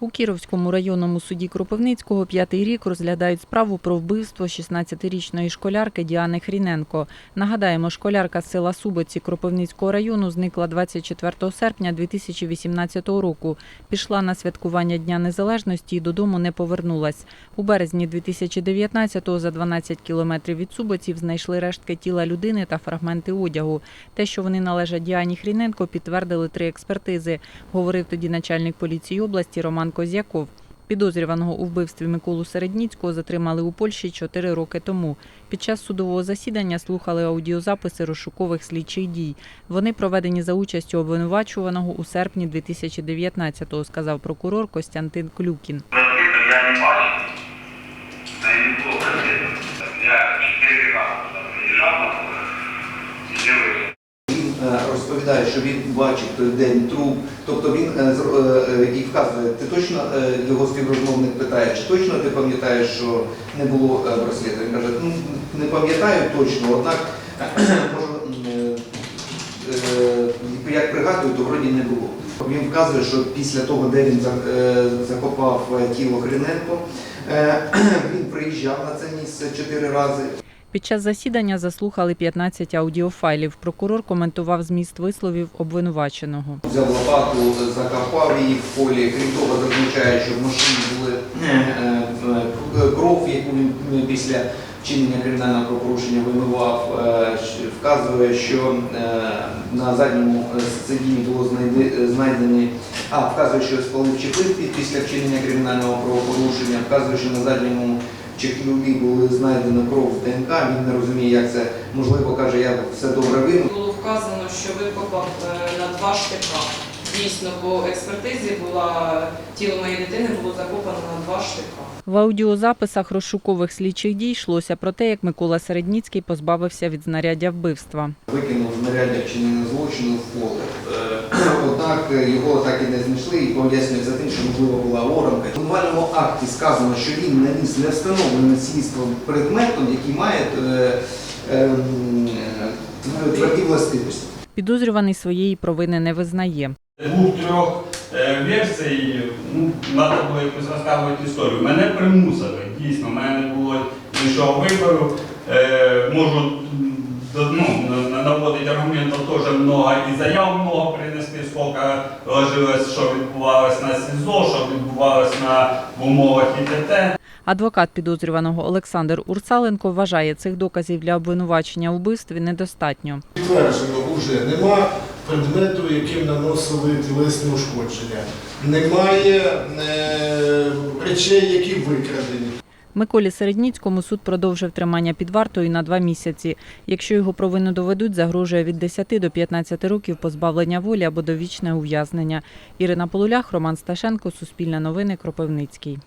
У Кіровському районному суді Кропивницького п'ятий рік розглядають справу про вбивство 16-річної школярки Діани Хріненко. Нагадаємо, школярка з села Субоці Кропивницького району зникла 24 серпня 2018 року. Пішла на святкування Дня Незалежності і додому не повернулась. У березні 2019-го за 12 кілометрів від Субоців знайшли рештки тіла людини та фрагменти одягу. Те, що вони належать Діані Хріненко, підтвердили три експертизи, говорив тоді начальник поліції області Роман Козяков. Підозрюваного у вбивстві Миколу Середніцького затримали у Польщі чотири роки тому. Під час судового засідання слухали аудіозаписи розшукових слідчих дій. Вони проведені за участю обвинувачуваного у серпні 2019-го, сказав прокурор Костянтин Клюкін. Я. Не було бандитів. Я чотири рази там приїжджав і дивився. Він е, розповідає, що він бачив той день труп, тобто він е, е, е, і вказує, ти точно його співрозмовник питає, чи точно ти пам'ятаєш, що не було браслета? Він каже, ну не пам'ятаю точно, однак можу, як пригадую, то вроді не було. Він вказує, що після того, де він закопав тіло Хриненко, е, він приїжджав на це місце чотири рази. Під час засідання заслухали 15 аудіофайлів. Прокурор коментував зміст висловів обвинуваченого. Взяв лопату, закопав її в полі. Крім того, зазначає, що в машині були е, е, кров, яку він після вчинення кримінального правопорушення вимивав. Е, Вказує, що е, на задньому е, сидінні було знайдені, а вказує, що спалив чехли після вчинення кримінального правопорушення. Вказує, що на задньому чехлюлі були знайдено кров в ДНК. Він не розуміє, як це можливо. каже, я все добре вину. Було вказано, що викопав е, на два штика. Дійсно, по експертизі була тіло моєї дитини було закопано на два штика. В аудіозаписах розшукових слідчих дій йшлося про те, як Микола Середніцький позбавився від знаряддя вбивства. Викинув знаряддя вчинення злочину в поле. Е, Однак е, його так і не знайшли і пояснюється тим, що можливо була оранка. В обвинувальному акті сказано, що він наніс не встановлений слідством предметом, який має е, тверді властивості. Підозрюваний своєї провини не визнає. Двох трьох е, версій, ну, треба було якось розказувати історію. Мене примусили, дійсно, в мене не було іншого вибору. Е, можу ну, на- на- наводити аргументів теж много і заяв много принести, скільки ложилось, що відбувалось на СІЗО, що відбувалось на в умовах ІТТ. Адвокат підозрюваного Олександр Урсаленко вважає, цих доказів для обвинувачення вбивстві недостатньо. Підтверджено вже нема предмету, яким наносили тілесні ушкодження. Немає е, речей, які викрадені. Миколі Середніцькому суд продовжив тримання під вартою на два місяці. Якщо його провину доведуть, загрожує від 10 до 15 років позбавлення волі або довічне ув'язнення. Ірина Полулях, Роман Сташенко, Суспільне новини, Кропивницький.